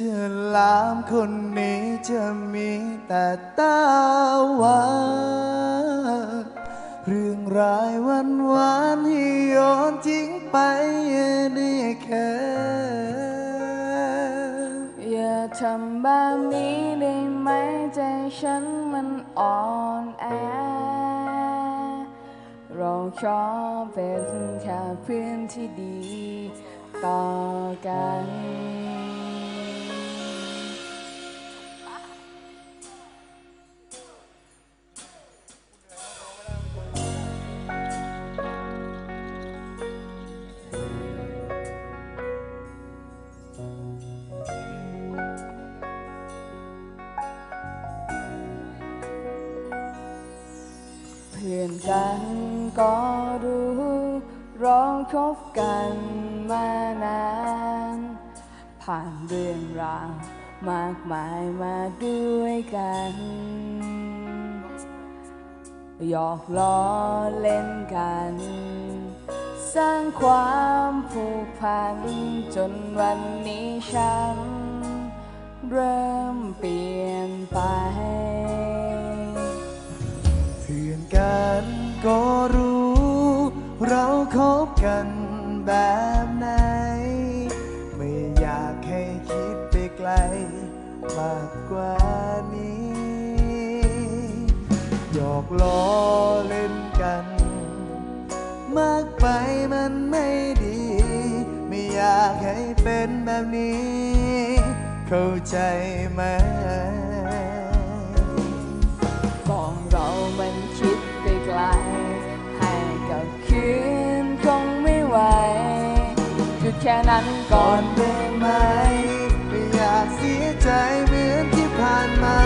ฉลามคนนี้จะมีแต่ตาหวานเรื่องรายวันวานๆให้โยนทิ้งไปได้แค่อย่าทำแบบนี้ได้ไหมใจฉันมันอ่อนแอ เราขอเป็นแค่เพื่อนที่ดีต่อกัน พื่อนกันก็รู้เราคบกันมานาน ผ่านเรื่องราวมากมายมาด้วยกันหยอกล้อเล่นกัน สร้างความผูกพัน จนวันนี้ฉัน เริ่มเปลี่ยนไป นกันก็รู้ เราคบกันแบบไหน ไม่อยากให้คิดไปไกล มากกว่านี้หยอกล้อเล่นกัน มากไปมันไม่ดี ไม่อยากให้เป็นแบบนี้ เข้าใจไหม แค่นั้นก่อนได้ไหม ไม่อยากเสียใจเหมือนที่ผ่านมา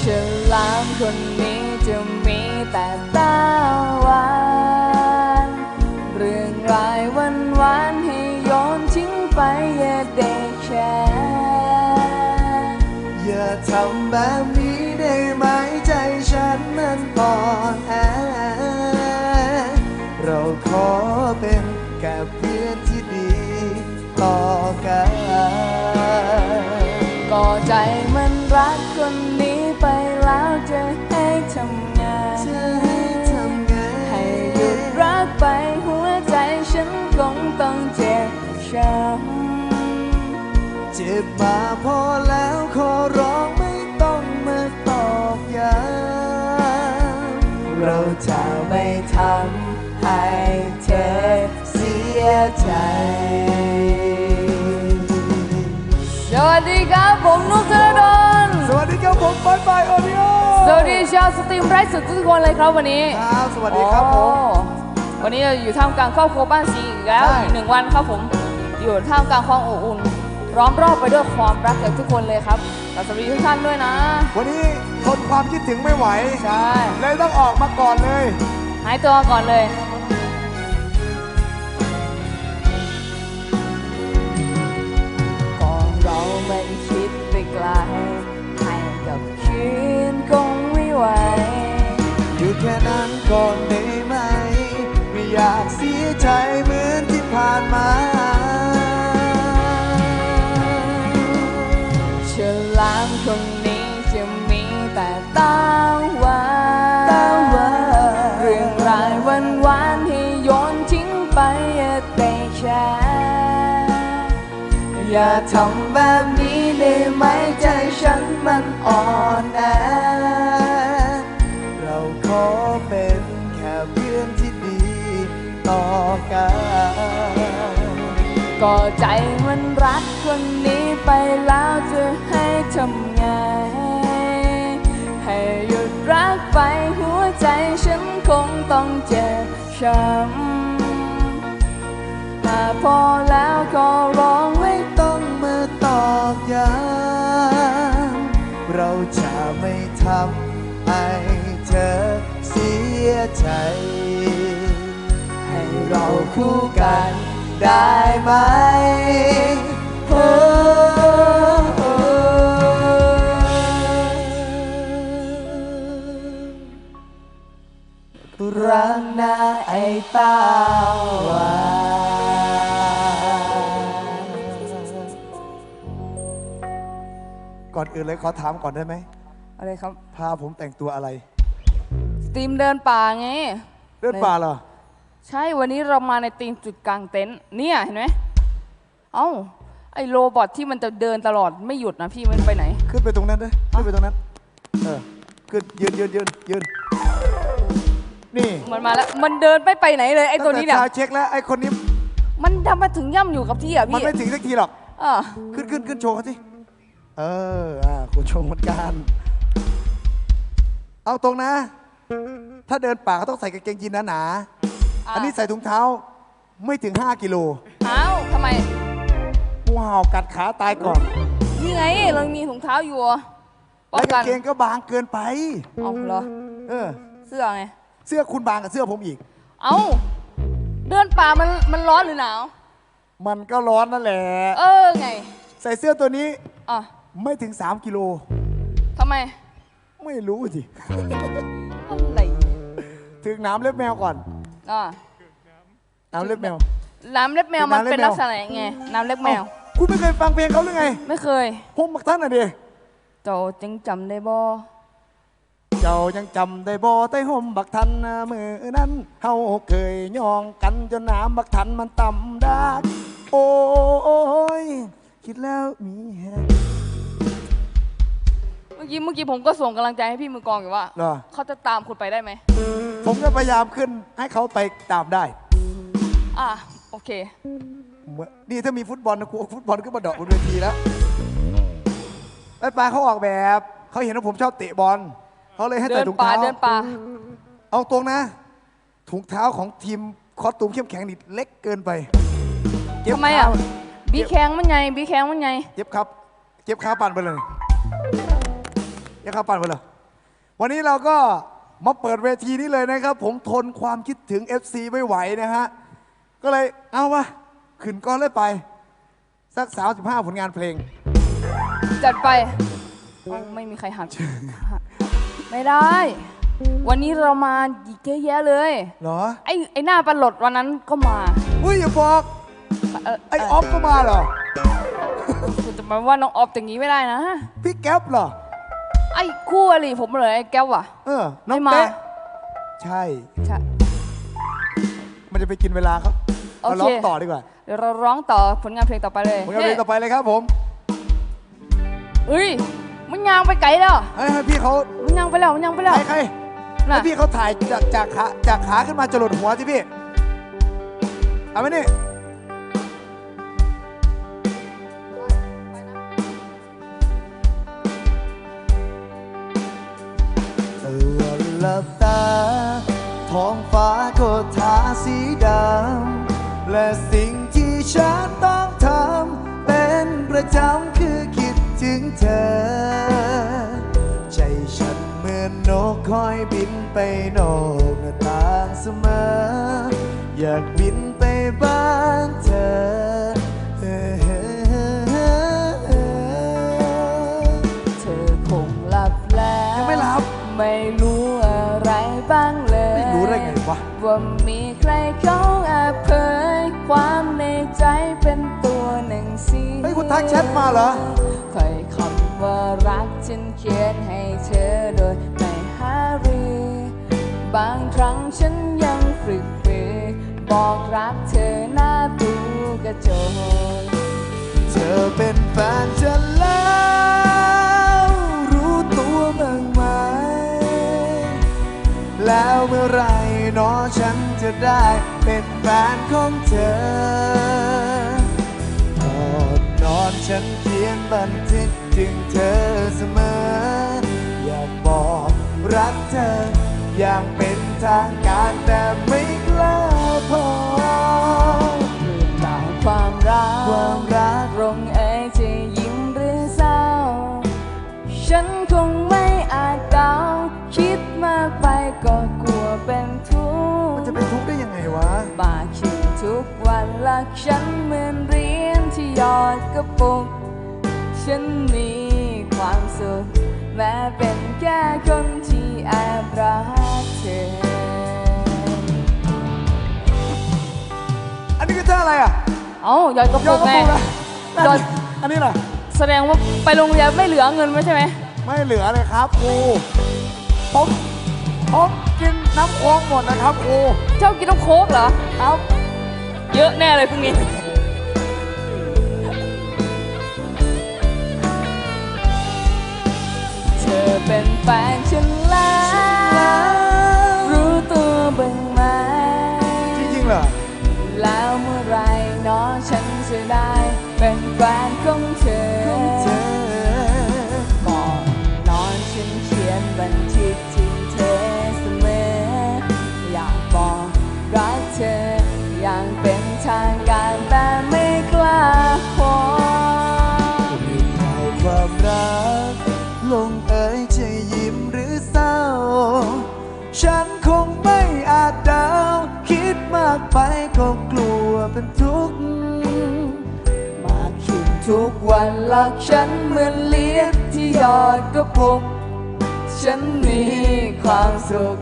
ฉลามคนนี้จะมีแต่ตาหวาน เรื่องรายวันวานให้โยนทิ้งไปอย่าได้แค่อย่าทำแบบนี้ได้ไหมใจฉันมันอ่อน หยุดรักไปหัวใจฉันคงต้องเจ็บช้ำเจ็บมาพอแล้วขอร้องไม่ต้องมาตอกย้ำเราจะไม่ทำให้เธอเสียใจสวัสดีครับผมนุกธนดล สวัสดีครับผมปอยปอยโอริโอสวัสดีชาวสตรีมไร้สุดทุกคนเลยครับวันนี้ครับสวัสดีครับผมโอ้วันนี้เราอยู่ท่ามกลางครอบครัวบ้านสีอีกแล้วใช่อีกหนึ่งวันครับผมอยู่ท่ามกลางความอบอุ่นร้อมรอบไปด้วยความรักจากทุกคนเลยครับและสวัสดีทุกท่านด้วยนะ วันนี้ทนความคิดถึงไม่ไหวใช่เลยต้องออกมาก่อนเลยหายตัวก่อนเลยก่อนเรามันคิดไปไกลให้ กับคืนคงไม่ไหว อยู่แค่นั้นก่อนได้ไหม ไม่อยากเสียใจเหมือนที่ผ่านมาฉลามคนนี้จะมีแต่ตาหวานตาหวานเรื่องรายวันวานๆให้โยนทิ้งไปอย่าได้แค่อย่าทำแบบนี้ได้ไหมใจฉันมันอ่อนแอ เราขอเป็นแค่เพื่อนที่ดีต่อกัน ก็ใจมันรักคนนี้ไปแล้วจะให้ทำไง ให้หยุดรักไปหัวใจฉันคงต้องเจ็บช้ำมาพอแล้วก็ร้องไม่ไม่ต้อง เราจะไม่ทำให้เธอเสียใจ ให้เราคู่กันได้ไหมโอ้รักนะไอ้ตา ก่อนอื่นเลยขอถามก่อนได้ไหม อะไรครับพาผมแต่งตัวอะไร สตรีมเดินป่าไง เดินป่าเหรอ ใช่วันนี้เรามาในตีมจุดกลางเต็นท์เนี่ยเห็นไหมเอ้าไอ้โรบอทที่มันจะเดินตลอดไม่หยุดนะพี่มันไปไหน ขึ้นไปตรงนั้นด้วยขึ้นไปตรงนั้น เออ ขึ้นยืนยืนยืนยืนนี่มันมาแล้วมันเดินไม่ไปไหนเลยไอ้ตัวนี้เนี่ยตั้งแเช้าเช็คแล้วไอ้คนนี้ มันทำมาถึงย่ำอยู่กับที่อะมันพี่ไม่ถึงสักทีหรอกอ่าขึ้นขึ้นขึ้นโชว์เขาสิ เออ อ่าคุณโชว์เหมือนกัน เอาตรงนะ ถ้าเดินป่าก็ต้องใส่กางเกงยีนหนาๆอันนี้ใส่ถุงเท้าไม่ถึง 5 กิโลเอ้าทำไมว้าวกัดขาตายก่อนนี่ไงเรามีถุงเท้าอยู่อะป้อแล้งวกักานงเกงก็บางเกินไป เอาเหรอ เออ เสื้อไง เสื้อคุณบางกับเสื้อผมอีก เอ้าเดินป่ามันมันร้อนหรือหนาว มันก็ร้อนนั่นแหละ เออไง ใส่เสื้อตัวนี้ อะ ไม่ถึง 3 กิโล ทำไมไม่รู้สิอะไรถึงน้ำเล็บแมวก่อน อะน้ำเล็บแมว น้ำเล็บแมวมันน้ำเล็บเป็นแมวลักษณะยังไง น้ำเล็บแมวเอ้าคุณไม่เคยฟังเพลงเขาหรือไงไม่เคยพงมักท่านอะดิเจ้าจึงจำได้บ่เจ้ายังจำได้บ่ใต้ห่มบักทันมือนั้นเฮาเคยย่องกันจนน้ำบักทันมันต่ำดากโอ้ยคิดแล้วมีแฮะเมื่ อกี้เมื่อกี้ผมก็ส่งกำลังใจให้พี่มือกลองอยู่ว่า เหรอ เขาจะตามคุณไปได้ไหม ผมก็พยายามขึ้นให้เขาไปตามได้อะ โอเค เหมือนนี่ถ้ามีฟุตบอลนะกูเอาฟุตบอลขึ้นมาเดอกบนเวทีแล้วไอ้ปลาเขาออกแบบเขาเห็นว่าผมชอบเตะบอลเขาเลยให้เดิใส่นถุงป่าเท้าเดินป่า เอาตรงนะ ถุงเท้าของทีมคอสตูมเข้มแข็งนี่เล็กเกินไปเจ็บทำไมอะ ขาบีแข็งมันไงบีแข็งมันไง เจ็บครับ เจ็บขาปั่นไปเลย เจ็บขาปั่นไปเลยวันนี้เราก็มาเปิดเวทีนี้เลยนะครับ ผมทนความคิดถึง FC ไม่ไหวนะฮะ ก็เลยเอาวะขึ้นก้อนเลยไป สัก35ผลงานเพลง จัดไปเอ้าไม่มีใครหันไม่ได้ วันนี้เรามาอีกเยอะแยะเลย เหรอ ไอ้ไอ้หน้าปลาหลดวันนั้นก็มาอุ้ยอย่าบอกเออไอ้ออฟก็มาเหรอ คุณจะมาว่าน้องออฟอย่างนี้ไม่ได้นะ พี่แก๊ปเหรอ ไอ้คู่อริผมเลยไอ้แก้วอะ เออ น้องไม่มา เต๊ะใช่ ใช่ มันจะไปกินเวลาเขาโอเราเคร้องต่อดีกว่าเดี๋ยวเราร้องต่อผลงานเพลงต่อไปเลยผลงานเพลงต่อไปเลยครับผมเฮ้ยมันยางไปไกลแล้วให้ให้พี่เขามันยางไปแล้วมันยางไปแล้วใครใครน่ะให้พี่เขาถ่ายจากจากขาจากขาขึ้นมาจรดหัวที่พี่ เอาไหมนี่ หลับตา ท้องฟ้าก็ทาสีดำ และสิ่งที่ฉันต้องทำ เป็นประจำคือคิดถึงเธอ ใจฉันเหมือนนกคอยบินไปนอกหน้าต่างเสมอ อยากบินไปบ้านเธอเธอคงหลับแล้วยังไม่หลั บไม่รู้อะไรบ้างเลยไม่รู้ได้ไงวะ ว่ามีใครเขาแอบเผยความในใจเป็นตัวหนังสือเฮ้ยคุณทักแชทมาเหรอค่อยคำว่ารักฉันเขียนให้เธอโดยไม่หารือ บางครั้งฉันยังฝึกฝืนบอกรักเธอหน้าตูกระจก เธอเป็นแฟนฉันแล้ว เมื่อไหรนอฉันจะได้เป็นแฟนของเธอก่อนนอนฉันเขียนบันทึกถึงเธอเสมอ อยากบอกรักเธอ อย่างเป็นทางการแต่ไม่กล้าพอเรื่องราความรักความรักลงเอจะยิ้มหรือเศร้า ฉันคง วันรักฉันเหมือนเหรียญที่หยอดกระปุก ฉันมีความสุขแม้เป็นแค่คนที่แอบรักเธอ อันนี้คือท่าอะไรอะเอ้าหยอดกระยอปุดกกระไง ปุกนะหยอด อันนี้ล่ะ แสดงว่าไปโรงเรียนไม่เหลือเงินไว้ใช่ไหมไม่เหลือเลยครับครูผมผมกินน้ำโค้งหมดนะครับครู เจ้ากินน้ำโค้กเหรอ ครับ เยอะแน่เลยพรุ่งนี้ เธอเป็นแฟนฉัน วันรักฉันเหมือนเลี้ยงที่ยอดกระปุก ฉันมีความสุข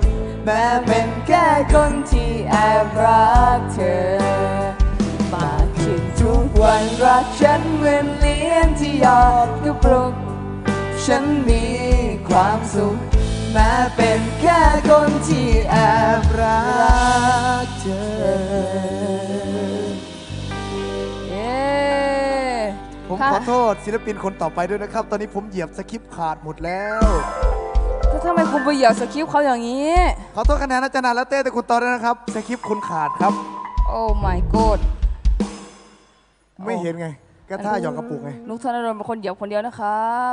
แม้เป็นแค่คนที่แอบรักเธอมากขึ้นทุกวันรักฉันเหมือนเลี้ยงที่ยอดกระปุก ฉันมีความสุข แม้เป็นแค่คนที่แอบรักเธอ ผมถ้าขอโทษศิลปินคนต่อไปด้วยนะครับ ตอนนี้ผมเหยียบสคริปต์ขาดหมดแล้วถ้าทำไมคุณไปเหยียบสคริปต์เขาอย่างนี้ ขอโทษคะแนนอาจารย์นันและเต้แต่คุณตอนด้วยนะครับสคริปต์คุณขาดครับ โอ้ my god ไม่เห็นไง ก็ท่าหยอกกระปุกไงนุกธนดลเป็นคนเหยียบคนเดียวนะครับ